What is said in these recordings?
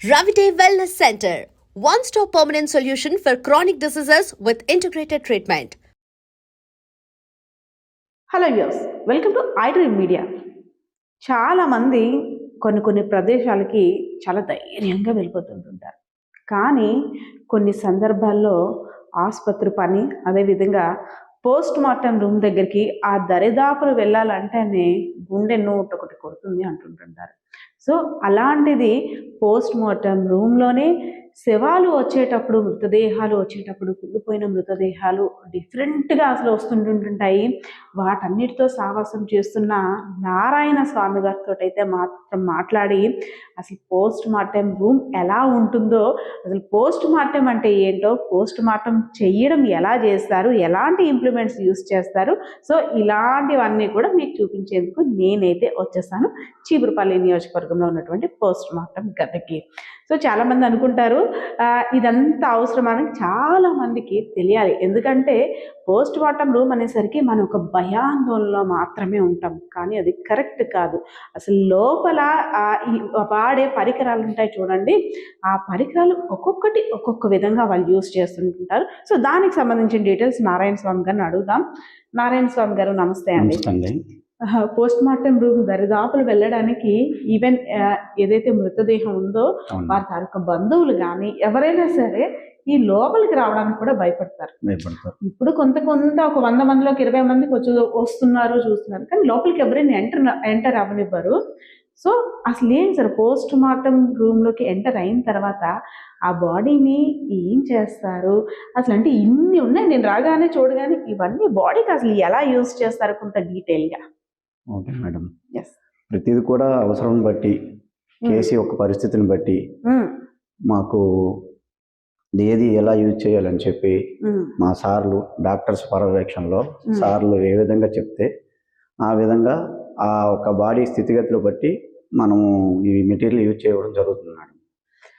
Ravite Wellness Center, one stop permanent solution for chronic diseases with integrated treatment. Hello views welcome to I dream media చాలామంది కొన్ని కొన్ని ప్రదేశాలకి చాలా ధైర్యంగా వెళ్ళిపోతుంటుంటారు కానీ కొన్ని సందర్భాల్లో ఆసుపత్రి పని అదేవిధంగా పోస్ట్ మార్టం రూమ్ దగ్గరికి ఆ దరిదాపులు వెళ్ళాలంటేనే గుండె నూట ఒకటి కొడుతుంది అంటుంటుంటారు. సో అలాంటిది పోస్ట్ మార్టం రూమ్లోనే శవాలు వచ్చేటప్పుడు మృతదేహాలు వచ్చేటప్పుడు కుళ్ళిపోయిన మృతదేహాలు డిఫరెంట్గా అసలు వస్తుంటుంటుంటాయి. వాటన్నిటితో సావాసం చేస్తున్న నారాయణ స్వామి గారితో అయితే మాత్రం మాట్లాడి అసలు పోస్ట్ మార్టం రూమ్ ఎలా ఉంటుందో అసలు పోస్ట్ మార్టం అంటే ఏంటో పోస్ట్ మార్టం చేయడం ఎలా చేస్తారు ఎలాంటి ఇంప్లిమెంట్స్ యూస్ చేస్తారు. సో ఇలాంటివన్నీ కూడా మీకు చూపించేందుకు నేనైతే వచ్చేసాను చీపురుపల్లి నియోజకవర్గంలో ఉన్నటువంటి పోస్ట్ మార్టం గదికి. సో చాలామంది అనుకుంటారు ఇదంతా అవసరమని చాలా మందికి తెలియాలి. ఎందుకంటే పోస్ట్ మార్టం రూమ్ అనేసరికి మనం ఒక భయాందోళనలో మాత్రమే ఉంటాం. కానీ అది కరెక్ట్ కాదు. అసలు లోపల ఈ వాడే పరికరాలు ఉంటాయి చూడండి. ఆ పరికరాలు ఒక్కొక్కటి ఒక్కొక్క విధంగా వాళ్ళు యూస్ చేస్తుంటారు. సో దానికి సంబంధించిన డీటెయిల్స్ నారాయణ స్వామి గారిని అడుగుదాం. నారాయణ స్వామి గారు నమస్తే అండి. పోస్ట్ మార్టం రూమ్ దరిదాపులు వెళ్ళడానికి ఈవెన్ ఏదైతే మృతదేహం ఉందో వారి తాలూకా బంధువులు కానీ ఎవరైనా సరే ఈ లోపలికి రావడానికి కూడా భయపడతారు. భయపడతారు. ఇప్పుడు కొంత కొంత ఒక వంద మందిలోకి ఇరవై మందికి వచ్చి వస్తున్నారు చూస్తున్నారు. కానీ లోపలికి ఎవరైనా ఎంటర్ ఎంటర్ అవ్వనివ్వరు. సో అసలు ఏం సార్? పోస్ట్ మార్టం రూమ్లోకి ఎంటర్ అయిన తర్వాత ఆ బాడీని ఏం చేస్తారు? అసలు అంటే ఇన్ని ఉన్నాయి నేను రాగానే చూడగానే ఇవన్నీ బాడీకి అసలు ఎలా యూజ్ చేస్తారు కొంత డీటెయిల్గా? Okay madam. Yes. ప్రతిది కూడా అవసరం బట్టి కేసీ యొక్క పరిస్థితిని బట్టి మాకు ఏది ఎలా యూజ్ చేయాలని చెప్పి మా సార్లు డాక్టర్స్ పర్యవేక్షణలో Hmm. సార్లు ఏ విధంగా చెప్తే ఆ విధంగా ఆ ఒక బాడీ స్థితిగతులు బట్టి మనము ఈ మెటీరియల్ యూజ్ చేయడం జరుగుతుంది మేడం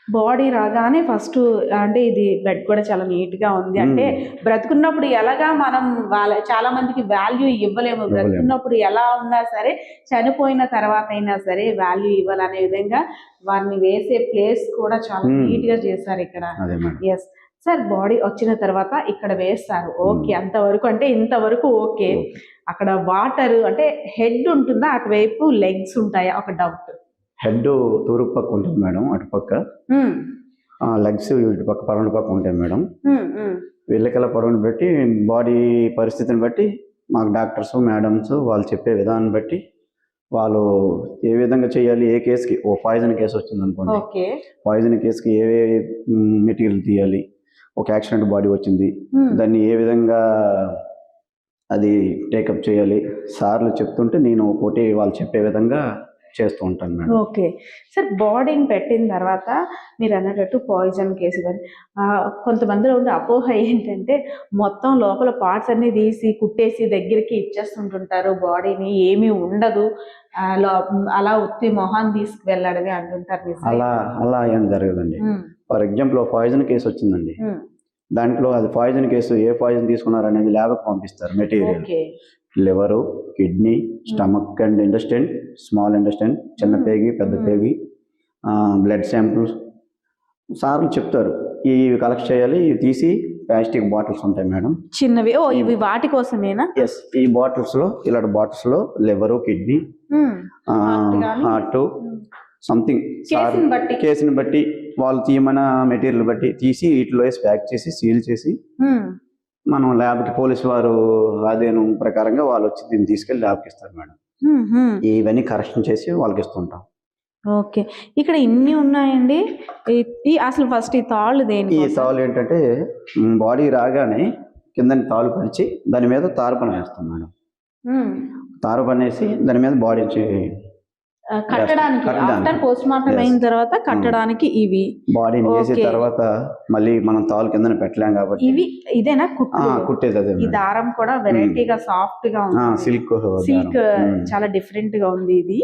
బాడీ రాగానే ఫస్ట్ అంటే ఇది బెడ్ కూడా చాలా నీట్గా ఉంది అంటే బ్రతుకున్నప్పుడు ఎలాగా మనం వాళ్ళ చాలా మందికి వాల్యూ ఇవ్వలేము. బ్రతుకున్నప్పుడు ఎలా ఉన్నా సరే చనిపోయిన తర్వాత అయినా సరే వాల్యూ ఇవ్వాలనే విధంగా వారిని వేసే ప్లేస్ కూడా చాలా. నీట్గా చేశారు ఇక్కడ. ఎస్ సార్ బాడీ వచ్చిన తర్వాత ఇక్కడ వేస్తారు. ఓకే అంతవరకు అంటే ఇంతవరకు ఓకే. అక్కడ వాటర్ అంటే హెడ్ ఉంటుందా? అటువైపు లెగ్స్ ఉంటాయా? ఒక డౌట్. హెడ్ తూర్పు పక్క ఉంటుంది మేడం అటుపక్క లెగ్స్ ఇటు పక్క పరవని పక్క ఉంటాయి మేడం. వెళ్ళకల పొడవుని బట్టి బాడీ పరిస్థితిని బట్టి మాకు డాక్టర్స్ మేడమ్స్ వాళ్ళు చెప్పే విధానం బట్టి వాళ్ళు ఏ విధంగా చేయాలి ఏ కేసుకి ఓ పాయిజన్ కేసు వచ్చింది అనుకోండి. పాయిజన్ కేసుకి ఏ మెటీరియల్ తీయాలి ఒక యాక్సిడెంట్ బాడీ వచ్చింది దాన్ని ఏ విధంగా అది టేకప్ చేయాలి. సార్లు చెప్తుంటే నేను ఒకటి వాళ్ళు చెప్పే విధంగా చేస్తూ ఉంటాను మేడం. ఓకే. సార్ బాడీని పెట్టిన తర్వాత మీరు అన్నట్టు పాయిజన్ కేసు కానీ కొంతమందిలో ఉండే అపోహ ఏంటంటే మొత్తం లోపల పార్ట్స్ అన్ని తీసి కుట్టేసి దగ్గరికి ఇచ్చేస్తుంటుంటారు బాడీని ఏమీ ఉండదు. అలా ఉత్తి మొహాన్ని తీసుకువెళ్ళడమే అంటుంటారు? అలా అలా ఏం జరగదండి. ఫర్ ఎగ్జాంపుల్ పాయిజన్ కేసు వచ్చిందండి. దాంట్లో అది పాయిజన్ కేసు ఏ పాయిజన్ తీసుకున్నారు అనేది ల్యాబ్కి పంపిస్తారు material liver kidney stomach and intestine small intestine చిన్న Hmm. పేగి పెద్ద Hmm. పేగి బ్లడ్ శాంపుల్స్ సార్లు చెప్తారు ఇవి కలెక్ట్ చేయాలి ఇవి తీసి ప్లాస్టిక్ బాటిల్స్ ఉంటాయి మేడం చిన్నవి ఓ ఇవి వాటి కోసమేనా ఎస్ ఈ బాటిల్స్లో ఇలాంటి బాటిల్స్లో లివరు కిడ్నీ? హార్ట్. సంథింగ్ కేసుని బట్టి. వాళ్ళు తీయమన్న మెటీరియల్ బట్టి తీసి వీటిలో వేసి ప్యాక్ చేసి సీల్ చేసి మనం ల్యాబ్కి పోలీసు వారు అదేను ప్రకారంగా వాళ్ళు వచ్చి దీన్ని తీసుకెళ్ళి ల్యాబ్కి ఇస్తారు మేడం. ఇవన్నీ కరెక్షన్ చేసి వాళ్ళకి ఇస్తుంటాం. ఓకే. ఇక్కడ ఇన్ని ఉన్నాయండి. ఈ- ఈ అసలు ఫస్ట్ ఈ తాళ్ళు ఈ దేని తాళ్ళు ఏంటంటే బాడీ రాగానే కిందని తాళ్ళు పరిచి దాని మీద తారుపన వేస్తాం మేడం. తారుపన వేసి దాని మీద బాడీ కట్టడానికి. After post mortem. అయిన తర్వాత కట్టడానికి ఇవి. బాడీని వేసిన Okay. తర్వాత మళ్ళీ మనం తాళ్ళు కిందన పెట్టలేం కాబట్టి. ఇవి ఇదేనా? కుట్టేది అదే ఈ దారం కూడా వెరైటీగా సాఫ్ట్గా ఉంది. సిల్క్ సిల్క్ చాలా డిఫరెంట్గా ఉంది ఇది.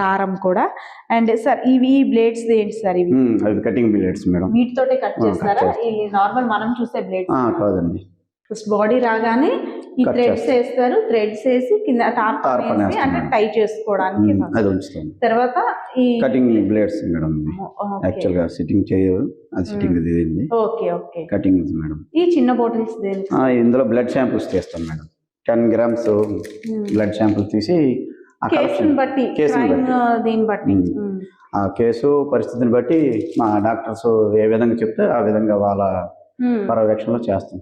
దారం కూడా. అండ్ సార్ ఇవి బ్లేడ్స్ ఏంటి సార్ ఇవి? Cutting blades madam. వీటితోటే కట్ చేస్తారా? చేస్తాం. ఈ నార్మల్ మనం చూసే బ్లేడ్స్ కాదండి. ఫస్ట్ బాడీ రాగానే ఈ థ్రెడ్స్ వేస్తారు. థ్రెడ్స్ వేసి కింద వేసి అంటే. టై చేసుకోవడానికి తర్వాత ఈ కటింగ్ బ్లేడ్స్ మేడం యాక్చువల్గా సిట్టింగ్ చేయదు అది సిట్టింగ్ ఇది ఓకే ఓకే. Cutting madam. ఈ చిన్న బాటిల్స్ ఇందులో బ్లడ్ శాంపుల్స్ తీస్తాం madam. Ten grams blood samples తీసి కేసుని బట్టి దీన్ని బట్టి. ఆ కేసు పరిస్థితిని బట్టి మా డాక్టర్స్ ఏ విధంగా చెప్తే ఆ విధంగా వాళ్ళ. పర్యవేక్షణలో చేస్తాం.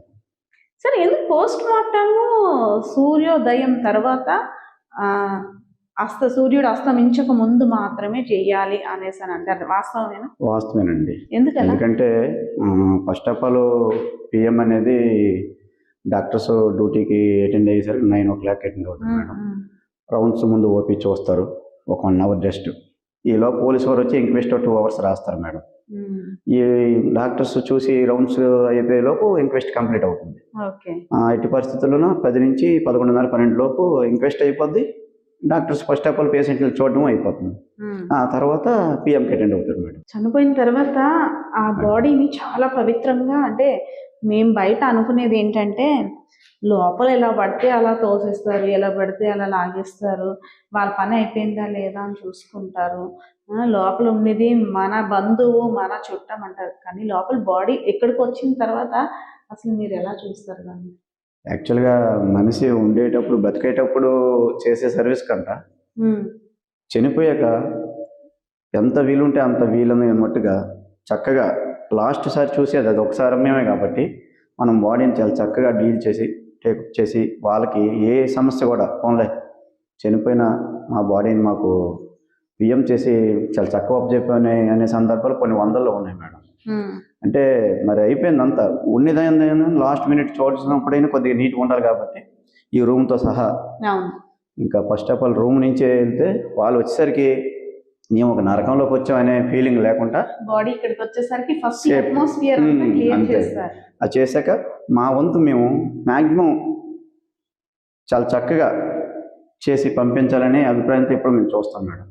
సరే ఎందుకు పోస్ట్ మార్టము సూర్యోదయం తర్వాత అస్త సూర్యుడు అస్తమించక ముందు మాత్రమే చెయ్యాలి అనేసి అని అంటారు. వాస్తవమేనా? వాస్తవేనండి ఎందుకలా? ఎందుకంటే ఫస్ట్ ఆఫ్ ఆల్ పిఎం అనేది డాక్టర్స్ డ్యూటీకి అటెండ్ అయ్యేసరికి నైన్ ఓ క్లాక్ అటెండ్ అవుతుంది మేడం. రౌండ్స్ ముందు ఓపి చూస్తారు. ఒక వన్ అవర్ జస్ట్. ఈలో పోలీస్ వారు వచ్చి ఇంక్వెస్ట్ టూ అవర్స్ రాస్తారు మేడం. ఈ డాక్టర్స్ చూసి రౌండ్స్ అయిపోయే లోపు ఇంక్వెస్ట్ కంప్లీట్ అవుతుంది. ఎట్టి పరిస్థితుల్లోనూ పది నుంచి పదకొండున్నర పన్నెండు లోపు ఇంక్వెస్ట్ అయిపోద్ది. డాక్టర్స్ ఫస్ట్ ఆఫ్ ఆల్ పేషెంట్లు చూడడం అయిపోతుంది. ఆ తర్వాత పిఎంకి అటెండ్ అవుతారు మేడం. చనిపోయిన తర్వాత ఆ బాడీని చాలా పవిత్రంగా అంటే మేము బయట అనుకునేది ఏంటంటే లోపల ఎలా పడితే అలా తోసేస్తారు ఎలా పడితే అలా లాగేస్తారు వాళ్ళ పని అయిపోయిందా లేదా అని చూసుకుంటారు. లోపల ఉన్నది మన బంధువు మన చుట్టం అంటారు. కానీ లోపల బాడీ ఎక్కడికి వచ్చిన తర్వాత అసలు మీరు ఎలా చూస్తారు దాన్ని? యాక్చువల్గా మనిషి ఉండేటప్పుడు బతికేటప్పుడు చేసే సర్వీస్ కంట చనిపోయాక ఎంత వీలుంటే అంత వీలని అన్నట్టుగా చక్కగా లాస్ట్ సారి చూసేది అది ఒకసారి మేమే కాబట్టి మనం బాడీని చాలా చక్కగా డీల్ చేసి టేకప్ చేసి వాళ్ళకి ఏ సమస్య కూడా పోన్లే చనిపోయిన మా బాడీని మాకు బియ్యం చేసి చాలా చక్కగా చెప్పని అనే సందర్భాలు కొన్ని వందల్లో ఉన్నాయి మేడం. అంటే మరి అయిపోయింది అంతా. ఉన్నదైనా లాస్ట్ మినిట్ చూసినప్పుడైనా కొద్దిగా నీట్గా ఉండాలి కాబట్టి ఈ రూమ్తో సహా ఇంకా ఫస్ట్ ఆఫ్ ఆల్ రూమ్ నుంచే వెళ్తే వాళ్ళు వచ్చేసరికి మేము ఒక నరకంలోకి వచ్చాం అనే ఫీలింగ్ లేకుండా బాడీ ఇక్కడికి వచ్చేసరికి ఫస్ట్ Shape. అట్మాస్ఫియర్ అంతా అది చేశాక మా వంతు మేము మ్యాక్సిమం చాలా చక్కగా చేసి పంపించాలనే అభిప్రాయంతో ఇప్పుడు మేము చూస్తాం మేడం.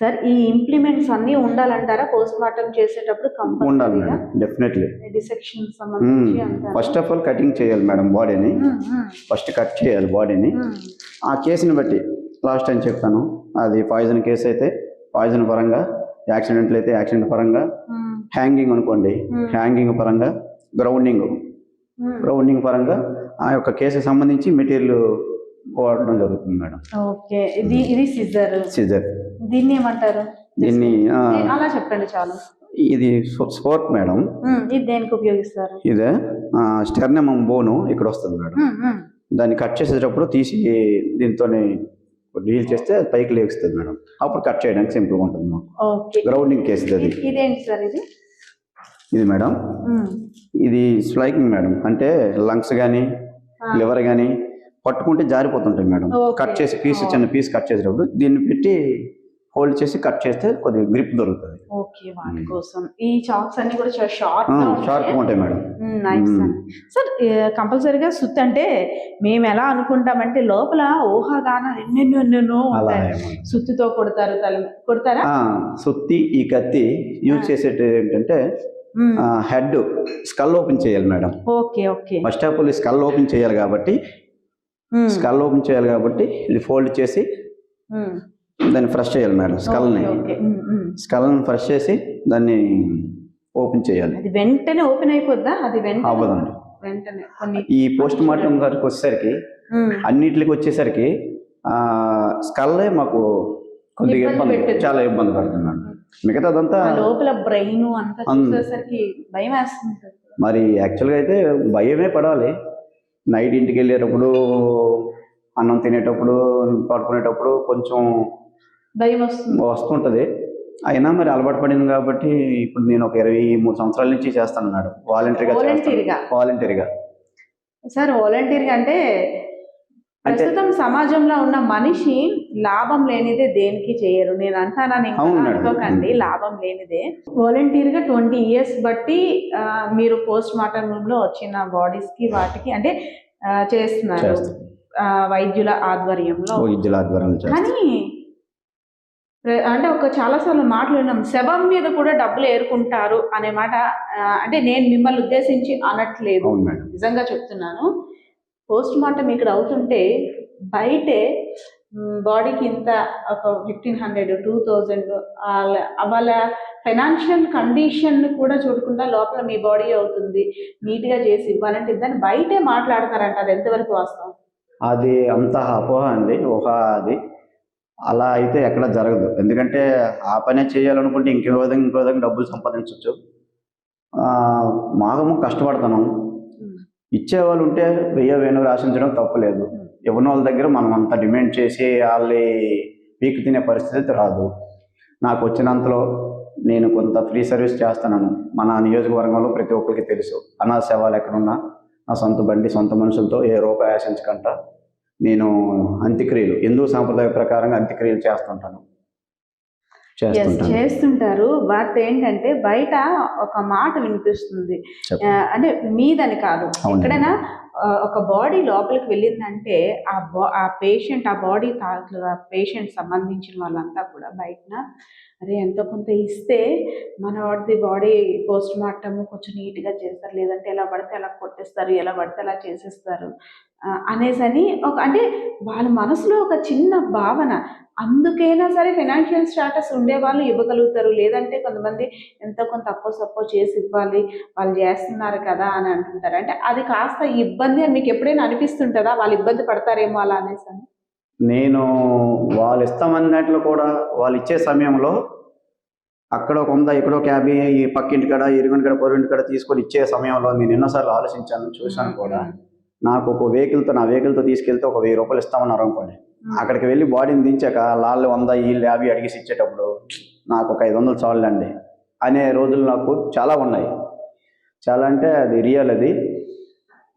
సార్ ఈ ఇంప్లిమెంట్స్ అన్ని ఉండాలంటారా? పోస్ట్ మార్టం చేసేటప్పుడు ఉండాలి madam definitely dissection? First of all cutting చేయాలి మేడం బాడీని ఫస్ట్ కట్ చేయాలి బాడీని ఉమ్, ఆ కేసుని బట్టి లాస్ట్ టైం చెప్పాను అది పాయిజన్ కేసు అయితే పాయిజన్ పరంగా యాక్సిడెంట్లు అయితే యాక్సిడెంట్ పరంగా హ్యాంగింగ్ అనుకోండి Hmm. హ్యాంగింగ్ పరంగా గ్రౌండింగ్. గ్రౌండింగ్ పరంగా ఆ యొక్క కేసుకి సంబంధించి మెటీరియల్ వాడడం జరుగుతుంది మేడం. ఓకే ఇది ఇది సిజర్ సిజర్ దీన్ని ఏమంటారు? దీన్ని అలా చెప్పండి చాలు. ఇది స్పోర్ట్ మేడం. ఇది దేనికి ఉపయోగిస్తారు? ఇదే స్టెర్నమ్ బోను ఇక్కడ వస్తుంది మేడం. దాన్ని కట్ చేసేటప్పుడు తీసి దీంతో డీల్ చేస్తే పైకి లేస్తుంది మేడం. అప్పుడు కట్ చేయడానికి సింపుల్గా ఉంటుంది మాకు. గ్రౌండింగ్ కేసు అది. ఇది- ఇదేంటి సార్ ఇది? ఇది మేడం. ఇది స్లైకింగ్ మేడం. అంటే లంగ్స్ కానీ. లివర్ కానీ పట్టుకుంటే జారిపోతుంటాయి మేడం. కట్ చేసి పీస్. చిన్న పీస్ కట్ చేసేటప్పుడు దీన్ని పెట్టి హోల్డ్ చేసి కట్ చేస్తే కొద్దిగా గ్రిప్ దొరుకుతుంది ఓకే వాటి ఉమ్. కోసం ఈ చాక్స్ అన్ని కూడా చాలా షార్ట్ షార్ప్గా ఉంటాయి మేడం నైస్ మ్మ్. సార్ కంపల్సరీగా సుత్ అంటే మేము ఎలా అనుకుంటామంటే లోపల ఊహాగాన ఎన్నెన్నో ఎన్నెన్నో. సుత్తితో కొడతారు తల కొడతారా సుత్తి ఈ కత్తి యూజ్ చేసేది ఏంటంటే. హెడ్ స్కల్ ఓపెన్ చేయాలి madam okay okay first of all skull open చేయాలి కాబట్టి. స్కల్ ఓపెన్ చేయాలి కాబట్టి ఇది ఫోల్డ్ చేసి. దాన్ని ఫ్రెష్ చేయాలి మేడం స్కల్ని. స్కల్ని ఫ్రెష్ చేసి దాన్ని ఓపెన్ చేయాలి అది వెంటనే ఓపెన్ అయిపోద్దా అది వెంటనే అవ్వదండి వెంటనే కొన్ని ఈ పోస్ట్ మార్టం గారికి వచ్చేసరికి. అన్నిటికి వచ్చేసరికి స్కల్లే మాకు కొద్దిగా ఇబ్బంది. చాలా ఇబ్బంది పడుతున్నాడు మిగతాదంతా ఆ లోపల బ్రెయిన్ అంతా చూసేసరికి భయం వేస్తుంది. మరి యాక్చువల్గా అయితే భయమే పడాలి నైట్ ఇంటికి వెళ్ళేటప్పుడు అన్నం తినేటప్పుడు పడుకునేటప్పుడు కొంచెం భయం వస్తుంది. వస్తుంటుంది. అయినా మరి అలవాటు పడింది కాబట్టి ఇప్పుడు నేను ఒక ఇరవై మూడు సంవత్సరాల నుంచి చేస్తాను మేడం వాలంటరీగా వాలంటీర్గా వాలంటరీగా సార్ వాలంటీర్గా అంటే ప్రస్తుతం సమాజంలో ఉన్న మనిషి లాభం లేనిదే దేనికి చేయరు. నేను అంటానని. అనుకోకండి. లాభం లేనిదే. వాలంటీర్గా ట్వంటీ ఇయర్స్ బట్టి మీరు పోస్ట్ మార్టం రూమ్లో వచ్చిన బాడీస్కి వాటికి అంటే చేస్తున్నారు. వైద్యుల ఆధ్వర్యంలో. వైద్యుల ఆధ్వర్యంలో కానీ అంటే ఒక చాలా సార్లు మాట్లాడినాం శవం మీద కూడా డబ్బులు ఏరుకుంటారు అనే మాట అంటే నేను మిమ్మల్ని ఉద్దేశించి అనట్లేదు. నిజంగా చెప్తున్నాను. పోస్ట్ మార్టం ఇక్కడ అవుతుంటే బయటే బాడీకి ఇంత ఒక ఫిఫ్టీన్ హండ్రెడ్ టూ థౌజండ్ వాళ్ళ ఫైనాన్షియల్ కండిషన్ కూడా చూడకుండా లోపల మీ బాడీ అవుతుంది. నీట్గా చేసి ఇవ్వాలంటే దాన్ని బయటే మాట్లాడతారంట. అది ఎంతవరకు వాస్తవం? అది అంత అపోహ అండి. ఊహ అది. అలా అయితే ఎక్కడ జరగదు. ఎందుకంటే ఆ పనే చేయాలనుకుంటే ఇంకో విధంగా ఇంకో విధంగా డబ్బులు సంపాదించవచ్చు మాగము కష్టపడుతున్నాం ఇచ్చేవాళ్ళు ఉంటే వెయ్యి వేణువు ఆశించడం తప్పులేదు. ఇవ్వని వాళ్ళ దగ్గర మనం అంత డిమాండ్ చేసి వాళ్ళని పీక్ తినే పరిస్థితి రాదు. నాకు వచ్చినంతలో నేను కొంత ఫ్రీ సర్వీస్ చేస్తున్నాను. మన నియోజకవర్గంలో ప్రతి ఒక్కరికి తెలుసు. అనాథ సేవలు ఎక్కడున్నా నా సొంత బండి సొంత మనుషులతో ఏ రూపాయి ఆశించకుండా నేను అంత్యక్రియలు హిందూ సాంప్రదాయ ప్రకారంగా అంత్యక్రియలు చేస్తుంటాను. చేస్తుంటారు. బట్ ఏంటంటే బయట ఒక మాట వినిపిస్తుంది. అంటే మీదని కాదు. ఎక్కడైనా ఒక బాడీ లోపలికి వెళ్ళిందంటే ఆ బా ఆ పేషెంట్ ఆ బాడీ తాలూకు ఆ పేషెంట్ సంబంధించిన వాళ్ళంతా కూడా బయటన అరే ఎంతో కొంత ఇస్తే మన వాడిది బాడీ పోస్ట్ మార్టమ్ కొంచెం నీట్గా చేస్తారు లేదంటే ఎలా పడితే అలా కొట్టేస్తారు ఎలా పడితే అలా చేసేస్తారు. అనేసని ఒక అంటే వాళ్ళ మనసులో ఒక చిన్న భావన. అందుకైనా సరే ఫైనాన్షియల్ స్టాటస్ ఉండే వాళ్ళు ఇవ్వగలుగుతారు. లేదంటే కొంతమంది ఎంతో కొంత అప్పో సప్పో చేసి ఇవ్వాలి వాళ్ళు చేస్తున్నారు కదా అని అంటుంటారు. అంటే అది కాస్త ఇబ్బంది అని మీకు ఎప్పుడైనా అనిపిస్తుంటుందా? వాళ్ళు ఇబ్బంది పడతారేమో అలా అనేసి అని? నేను వాళ్ళు ఇస్తామన్న దాంట్లో కూడా వాళ్ళు ఇచ్చే సమయంలో అక్కడ ఒక వంద ఇక్కడ ఒక యాభై ఈ పక్కింటి కాడ ఇరుగుంటి కాడ పొరుగింటి కాడ తీసుకొని ఇచ్చే సమయంలో నేను ఎన్నోసార్లు ఆలోచించాను చూశాను కూడా. నాకు ఒక వెహికల్తో నా వెహికల్తో తీసుకెళ్తే ఒక వెయ్యి రూపాయలు ఇస్తామన్నారు అనుకోండి. అక్కడికి వెళ్ళి బాడీని దించాక వాళ్ళు వంద వీళ్ళు యాభై అడిగేసి ఇచ్చేటప్పుడు నాకు ఒక ఐదు వందలు చాలండి. అనే రోజులు నాకు చాలా ఉన్నాయి. చాలా అంటే అది రియల్ అది.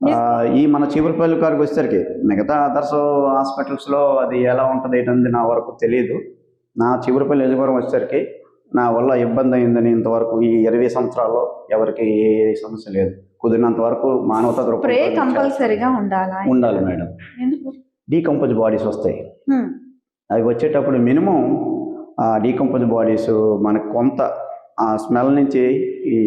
ఈ మన చీపురుపల్లి కాడికి వచ్చేసరికి మిగతా అదర్స్ హాస్పిటల్స్లో అది ఎలా ఉంటుంది ఏంటంది నా వరకు తెలియదు నా చీపురుపల్లి నియోజకవర్గం వచ్చేసరికి నా వల్ల ఇబ్బంది అయిందని ఇంతవరకు ఈ ఇరవై సంవత్సరాల్లో ఎవరికి ఏ సమస్య లేదు. కుదిరినంత వరకు మానవతా కంపల్సరీగా ఉండాలా? ఉండాలి మేడం. డీకంపోజ్ బాడీస్ వస్తాయి. హ్మ్. అవి వచ్చేటప్పుడు మినిమం ఆ డీకంపోజ్ బాడీస్ మనకు కొంత ఆ స్మెల్ నుంచి ఈ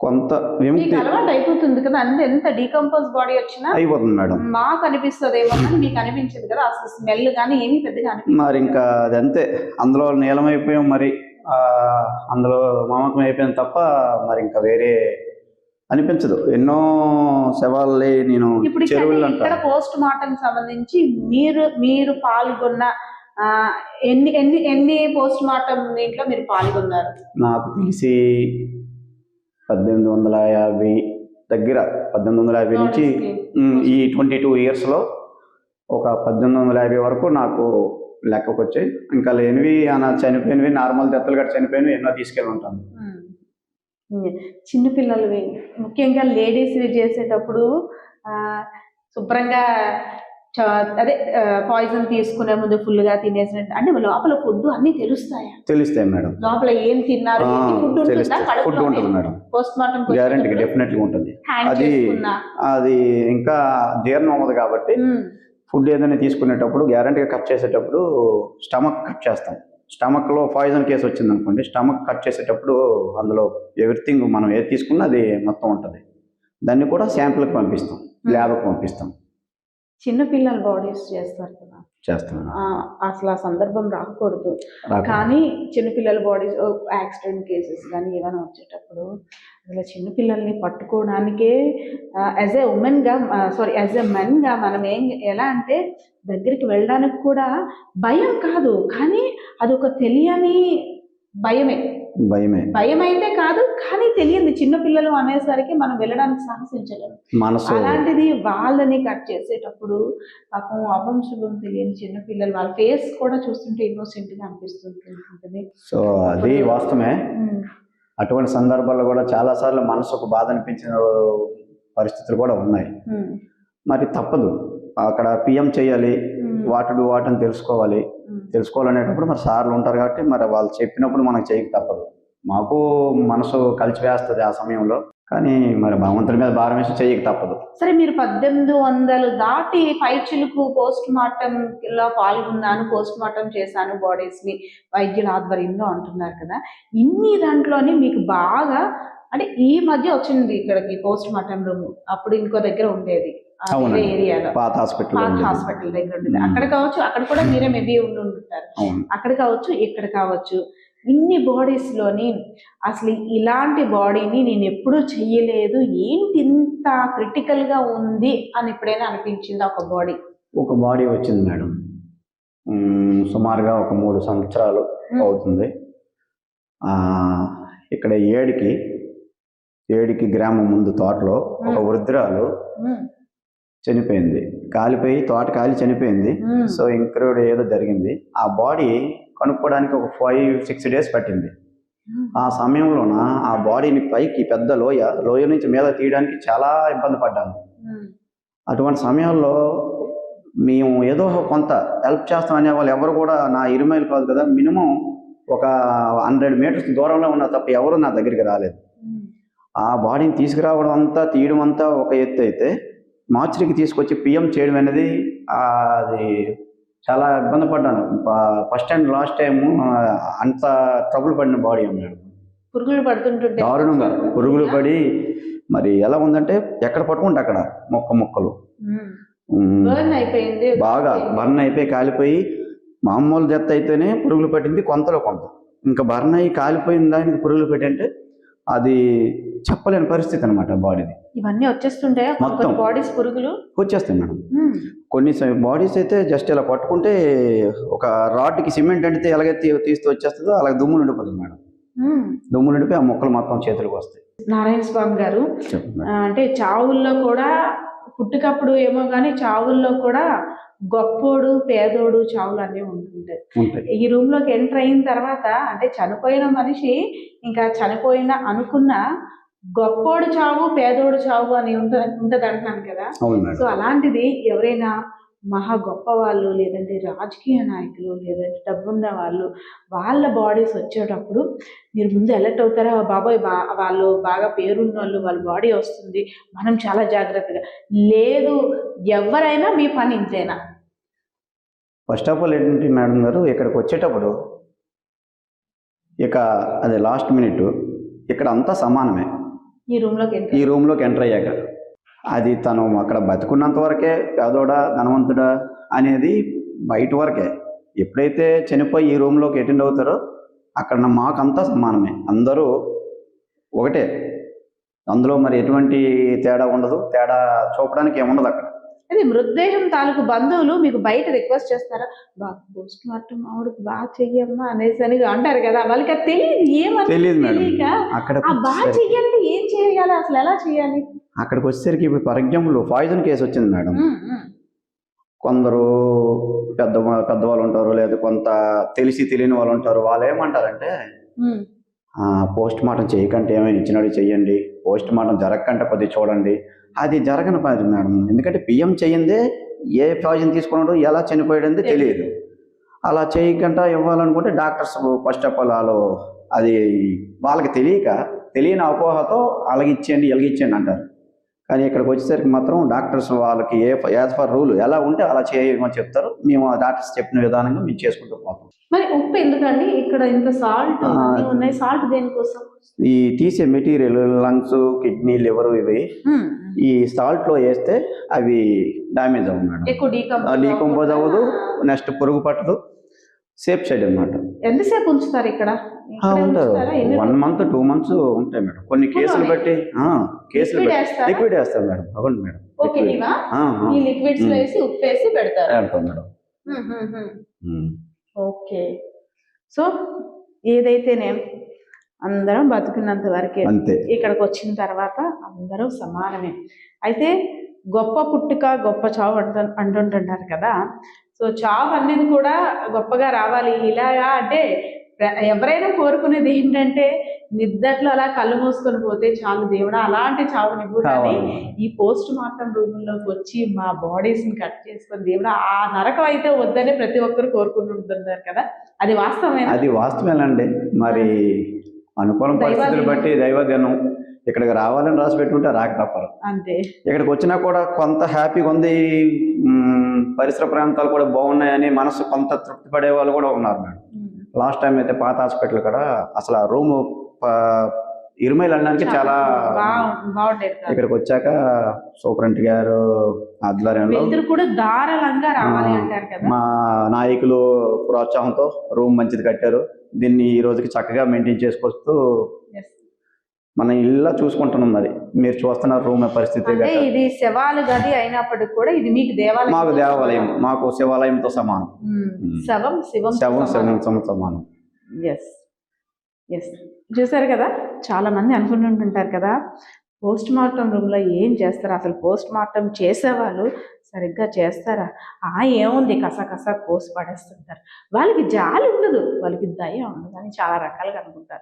కొంత మీకు విముక్తి అలవాటు అయిపోతుంది కదా అంటే ఎంత డీకంపోజ్ బాడీ వచ్చినా అయిపోతుంది మేడం. మాకు అనిపిస్తుంది ఏమో కానీ మీకు అనిపించదు కదా అసలు స్మెల్ కానీ ఏమీ పెద్దగా మరి ఇంకా అది అంతే అందులో నీలమైపోయాం మరి. ఆ, అందులో మమకం అయిపోయాం తప్ప మరి ఇంకా వేరే అనిపించదు. ఎన్నో శవాలని నేను ఇక్కడ చెరువులు ఇక్కడ అంటాను. పోస్ట్ మార్టం సంబంధించి మీరు మీరు పాల్గొన్న ఎన్ని ఎన్ని ఎన్ని పోస్ట్ మార్టం దీంట్లో మీరు పాల్గొన్నారు? నాకు తెలిసి పద్దెనిమిది వందల యాభై దగ్గర పద్దెనిమిది వందల యాభై నుంచి ఈ ట్వంటీ టూ ఇయర్స్లో ఒక పద్దెనిమిది వందల యాభై వరకు నాకు లెక్కకు వచ్చాయి ఇంకా లేనివి అలా చనిపోయినవి నార్మల్ దెత్తలు గట్ట చనిపోయినవి ఎన్నో తీసుకెళ్ళి ఉంటాను. చిన్నపిల్లలవి ముఖ్యంగా లేడీస్ చేసేటప్పుడు శుభ్రంగా అదే పాయిజన్ తీసుకునే ముందు ఫుల్గా తినేసినట్టు అంటే లోపల ఫుడ్ అన్ని తెలుస్తాయా? తెలుస్తాయి మేడం. లోపల ఏం తిన్నారు? ఫుడ్ ఉంటుందా? తెలుస్తాయి. ఫుడ్ ఉంటుంది? మేడం. పోస్ట్ మార్టం గ్యారంటీ డెఫినెట్గా ఉంటుంది. అది అది ఇంకా జీర్ణం అవ్వదు కాబట్టి. ఫుడ్ ఏదైనా తీసుకునేటప్పుడు గ్యారంటీగా కట్ చేసేటప్పుడు స్టమక్ కట్ చేస్తాం. స్టమక్లో పాయిజన్ కేసు వచ్చింది అనుకోండి స్టమక్ కట్ చేసేటప్పుడు అందులో ఎవ్రీథింగ్ మనం ఏది తీసుకున్నా అది మొత్తం ఉంటుంది. దాన్ని కూడా శాంపుల్కి పంపిస్తాం. ల్యాబ్కి పంపిస్తాం. చిన్న పిల్లల బాడీస్ చేస్తారు కదా. చేస్తాం ఆ, అసలు ఆ సందర్భం రాకూడదు. రాకుండా. కానీ చిన్నపిల్లల బాడీస్ యాక్సిడెంట్ కేసెస్ కానీ ఏమైనా వచ్చేటప్పుడు అసలు చిన్నపిల్లల్ని పట్టుకోవడానికే యాజ్ ఏ ఉమెన్గా సారీ యాజ్ ఎ మెన్గా మనం ఏం ఎలా అంటే దగ్గరికి వెళ్ళడానికి కూడా భయం కాదు. కానీ అదొక తెలియని భయమే. భయమే. భయం అయితే కాదు కానీ తెలియదు చిన్నపిల్లలు అనేసరికి మనం వెళ్ళడానికి సాహసించలేము. మనసు అలాంటిది వాళ్ళని కట్ చేసేటప్పుడు పాపం అపంశుభం తెలియని చిన్న పిల్లలు వాళ్ళ ఫేస్ కూడా చూస్తుంటే innocent గా అనిపిస్తుంటుంది. సో అది వాస్తవమే. అటువంటి సందర్భాల్లో కూడా చాలాసార్లు మనసుకు బాధ అనిపించిన పరిస్థితులు కూడా ఉన్నాయి. మరి తప్పదు. అక్కడ పిఎం చేయాలి వాటుడు వాటని తెలుసుకోవాలి. తెలుసుకోవాలనేటప్పుడు మరి సార్లు ఉంటారు కాబట్టి మరి వాళ్ళు చెప్పినప్పుడు మనకు చేయక తప్పదు. మాకు మనసు కలిసివేస్తుంది ఆ సమయంలో. కానీ మరి భగవంతుడి మీద భారం వేసి చేయక తప్పదు. సరే మీరు పద్దెనిమిది వందలు దాటి పైచిలుకు పోస్ట్ మార్టం లో పాల్గొన్నాను పోస్ట్ మార్టం చేశాను బాడీస్ని. వైద్యుల ఆధ్వర్యంలో అంటున్నారు కదా. ఇన్ని దాంట్లోని మీకు బాగా అంటే ఈ మధ్య వచ్చింది ఇక్కడికి పోస్ట్ మార్టం రూమ్. అప్పుడు ఇంకో దగ్గర ఉండేది. పాత హాస్పిటల్ పాత. హాస్పిటల్ దగ్గర ఉండేది. అక్కడ కావచ్చు అక్కడ కూడా మీరే మేబీ ఉండి ఉంటారు. అక్కడ కావచ్చు ఇక్కడ కావచ్చు. ఇన్ని బాడీస్లోని అసలు ఇలాంటి బాడీని నేను ఎప్పుడూ చెయ్యలేదు. ఏంటి ఇంత క్రిటికల్గా ఉంది అని ఎప్పుడైనా అనిపించింది ఒక బాడీ ఒక బాడీ వచ్చింది మేడం. సుమారుగా ఒక మూడు సంవత్సరాలు అవుతుంది. ఆ, ఇక్కడ ఏడికి ఏడికి గ్రామం ముందు తోటలో ఒక. వృద్ధురాలు చనిపోయింది. కాలిపోయి తోట కాలి చనిపోయింది. సో ఇంక్లూడ్ ఏదో జరిగింది. ఆ బాడీ కనుక్కోవడానికి ఒక ఫైవ్ సిక్స్ డేస్ పట్టింది. ఆ సమయంలోన ఆ బాడీని పైకి పెద్ద లోయ లోయ నుంచి మీద తీయడానికి చాలా ఇబ్బంది పడ్డాను అటువంటి సమయంలో మేము ఏదో కొంత హెల్ప్ చేస్తాం అనే వాళ్ళు ఎవరు కూడా నా ఇరుమైలు కాదు కదా మినిమం ఒక హండ్రెడ్ మీటర్స్ దూరంలో ఉన్న తప్ప ఎవరు నా దగ్గరికి రాలేదు. ఆ బాడీని తీసుకురావడం అంతా తీయడం అంతా ఒక ఎత్తు అయితే మార్చికి తీసుకొచ్చి పిఎం చేయడం అనేది అది చాలా ఇబ్బంది పడ్డాను. ఫస్ట్ అండ్ లాస్ట్ టైం అంత ట్రబుల్ పడిన బాడీ అన్నాడు పురుగులు పడుతుంటుంటే దారుణంగా పురుగులు పడి మరి ఎలా ఉందంటే ఎక్కడ పట్టుకుంటే అక్కడ మొక్క మొక్కలు. బాగా బర్న్ అయిపోయి కాలిపోయి మామూలు డెత్ అయితేనే పురుగులు పట్టింది కొంతలో కొంత. ఇంకా బర్న్ అయ్యి కాలిపోయిన దానికి పురుగులు పెట్టి అంటే అది చెప్పలేని పరిస్థితి అనమాట బాడీది. ఇవన్నీ వచ్చేస్తుంటే మొత్తం. బాడీస్ పురుగులు? వచ్చేస్తాయి మేడం. కొన్ని బాడీస్ అయితే జస్ట్ ఇలా పట్టుకుంటే ఒక రాడ్కి సిమెంట్ అంటితే ఎలాగైతే తీస్తూ వచ్చేస్తుందో అలాగే దుమ్ము నిండిపోతుంది మేడం. దుమ్ము నిండిపోయి ఆ మొక్కలు మొత్తం చేతులకు వస్తాయి. నారాయణ స్వామి గారు అంటే చావుల్లో కూడా పుట్టుకప్పుడు ఏమో కానీ చావుల్లో కూడా గొప్పోడు పేదోడు చావులు అనేవి ఉంటుంటాయి. ఈ రూమ్లోకి ఎంటర్ అయిన తర్వాత అంటే చనిపోయిన మనిషి ఇంకా చనిపోయిన అనుకున్న గొప్పోడు చావు పేదోడు చావు అని ఉంటది అంటున్నాను కదా. సో అలాంటిది ఎవరైనా మహా గొప్ప వాళ్ళు లేదంటే రాజకీయ నాయకులు లేదంటే డబ్బున్న వాళ్ళు వాళ్ళ బాడీస్ వచ్చేటప్పుడు మీరు ముందు అలర్ట్ అవుతారా? బాబాయ్ బా వాళ్ళు బాగా పేరున్న వాళ్ళు వాళ్ళ బాడీ వస్తుంది. మనం చాలా జాగ్రత్తగా. లేదు ఎవరైనా మీ పని ఇంతేనా? ఫస్ట్ ఆఫ్ ఆల్ ఏంటంటే మేడం గారు ఇక్కడికి వచ్చేటప్పుడు ఇక అది లాస్ట్ మినిట్ ఇక్కడ అంతా సమానమే. ఈ రూమ్లోకి ఈ రూమ్లోకి ఎంటర్ అయ్యాక అది తను అక్కడ బతుకున్నంత వరకే పేదోడా ధనవంతుడా అనేది బయట వరకే. ఎప్పుడైతే చనిపోయి ఈ రూమ్లోకి అటెండ్ అవుతారో అక్కడ మాకంతా సమానమే. అందరూ ఒకటే. అందులో మరి ఎటువంటి తేడా ఉండదు. తేడా చూపడానికి ఏముండదు అక్కడ. అది మృతదేహం తాలూకు బంధువులు మీకు బయట రిక్వెస్ట్ చేస్తారా బాగా పోస్ట్ మార్టం ఆవిడకి బాగా చెయ్యమ్మా అనేసి అని అంటారు కదా. వాళ్ళకి అది తెలియదు. ఏమని అక్కడ ఆ బాగా చెయ్యాలంటే ఏం చేయాలి అసలు ఎలా చేయాలి? అక్కడికి వచ్చేసరికి ఇప్పుడు ఫర్ ఎగ్జాంపుల్ పాయిజన్ కేసు వచ్చింది మేడం. కొందరు పెద్ద పెద్దవాళ్ళు ఉంటారు లేదా కొంత తెలిసి తెలియని వాళ్ళు ఉంటారు వాళ్ళు ఏమంటారంటే పోస్ట్ మార్టం చేయకంటే ఏమైనా ఇచ్చినట్టు చెయ్యండి. పోస్ట్ మార్టం జరగకంటే కొద్దిగా చూడండి. అది జరగని పని మేడం. ఎందుకంటే పిఎం చేయిందే ఏ పాయిజన్ తీసుకున్నాడో ఎలా చనిపోయాడో తెలియదు. అలా చేయకుండా ఇవ్వాలనుకుంటే డాక్టర్స్ ఫస్ట్ ఆఫ్ ఆల్ వాళ్ళు అది వాళ్ళకి తెలియక తెలియని అపోహతో అలాగిచ్చేయండి ఎలాగిచ్చేయండి అంటారు. కానీ ఇక్కడికి వచ్చేసరికి మాత్రం డాక్టర్స్ వాళ్ళకి ఏ యాజ్ ఫర్ రూల్ ఎలా ఉంటే అలా చేయమని చెప్తారు. మేము ఆ డాక్టర్స్ చెప్పిన విధానంగా మేము చేసుకుంటూ పోతాం. మరి ఉప్పు ఎందుకండి? ఇక్కడ ఇంత సాల్ట్. ఉన్నాయి. సాల్ట్ దేనికోసం? ఈ తీసే మెటీరియల్ లంగ్స్ కిడ్నీ లివర్ ఇవి ఈ salt లో వేస్తే అవి డ్యామేజ్ అవ్వదు డీకంపోజ్ అవ్వదు నెక్స్ట్ పురుగు పట్టదు. సేఫ్ సైడ్ అనమాట ఎంతసేపు ఉంచుతారు ఇక్కడ? ఉంటారు వన్ మంత్ టూ మంత్స్ ఉంటాయి మేడం. కొన్ని కేసులు బట్టి కేసులు? లిక్విడ్ వేస్తారు? మేడం. అవును మేడం. లిక్విడ్స్. వేసి ఉప్పు వేసి పెడతారు మేడం. ఓకే. సో ఏదైతేనే అందరం బతుకున్నంత వరకే అంతే. ఇక్కడికి వచ్చిన తర్వాత అందరూ సమానమే. అయితే గొప్ప పుట్టుక గొప్ప చావు అంటు అంటుంటుంటారు కదా? సో చావు అనేది కూడా గొప్పగా రావాలి. ఇలాగా అంటే ఎవరైనా కోరుకునేది ఏంటంటే నిద్దట్లో అలా కళ్ళు మూసుకొని పోతే చాలు దేవుడా అలాంటి చావు కానీ. ఈ పోస్ట్ మార్టం రూముల్లోకి వచ్చి మా బాడీస్ని కట్ చేసుకొని దేవుడా ఆ నరకం అయితే వద్దని ప్రతి ఒక్కరు కోరుకుంటుంటున్నారు కదా. అది వాస్తవమేనా? అది వాస్తవేనండి మరి అనుకూలం పరిస్థితులు. బట్టి దైవదినం ఇక్కడికి రావాలని రాసి పెట్టుకుంటే రాక తప్పరు అంతే ఇక్కడికి వచ్చినా కూడా కొంత హ్యాపీగా ఉంది పరిసర ప్రాంతాలు కూడా బాగున్నాయని మనసు కొంత తృప్తి పడే వాళ్ళు కూడా ఉన్నారు మేడం. లాస్ట్ టైం అయితే పాత హాస్పిటల్ కూడా అసలు ఆ రూమ్ ఇరుమైలు వెళ్ళడానికి చాలా. ఇక్కడికి వచ్చాక సూపరింట్ గారు ఆధ్వర్యంలో మా నాయకులు ప్రోత్సాహంతో రూమ్ మంచిది కట్టారు దీన్ని ఈ రోజుకి చక్కగా మెయింటైన్ చేసుకొస్తూ. మన ఇల్లు చూసుకుంటున్నాం మరి. మీరు చూస్తున్న రూమ్ పరిస్థితి. ఇది శవాలు గది అయినప్పటికి కూడా ఇది మీకు దేవాలయం. మాకు దేవాలయం. మాకు శివాలయంతో సమానం. శవం శివం శవం శవం సమానం. ఎస్ ఎస్ చూసారు కదా? చాలా మంది అనుకుంటుంటుంటారు కదా పోస్ట్ మార్టం రూమ్లో ఏం చేస్తారు? అసలు పోస్ట్ మార్టం చేసేవాళ్ళు సరిగ్గా చేస్తారా? ఆ ఏముంది? కస కస కోసి పడేస్తుంటారు. వాళ్ళకి జాలి ఉండదు. వాళ్ళకి దయ ఉండదు అని చాలా రకాలుగా అనుకుంటారు.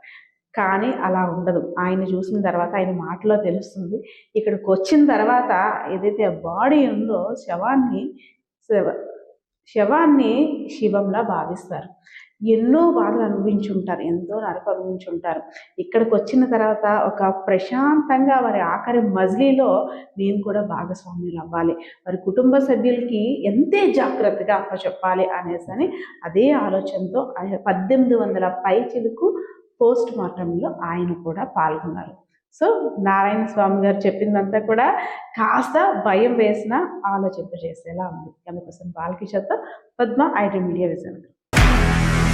కానీ అలా ఉండదు. ఆయన చూసిన తర్వాత ఆయన మాటలో తెలుస్తుంది. ఇక్కడికి వచ్చిన తర్వాత ఏదైతే బాడీ ఉందో శవాన్ని శవ శవాన్ని శివంలా భావిస్తారు. ఎన్నో బాధలు అనుభవించుంటారు. ఎంతో నరకం అనుభవించుంటారు. ఇక్కడికి వచ్చిన తర్వాత ఒక ప్రశాంతంగా వారి ఆఖరి మజిలీలో మేము కూడా భాగస్వామ్యులు అవ్వాలి. వారి కుటుంబ సభ్యులకి ఎంతే జాగ్రత్తగా చెప్పాలి అనేసి అని అదే ఆలోచనతో పద్దెనిమిది వందల పైచిలకు పోస్ట్ మార్టంలో ఆయన కూడా పాల్గొన్నారు. సో నారాయణ స్వామి గారు చెప్పిందంతా కూడా కాస్త భయం వేసిన ఆలోచింపజేసేలా ఉంది. అందుకోసం బాలకిషోర్తో పద్మ ఐటీ మీడియా విజయనగరం.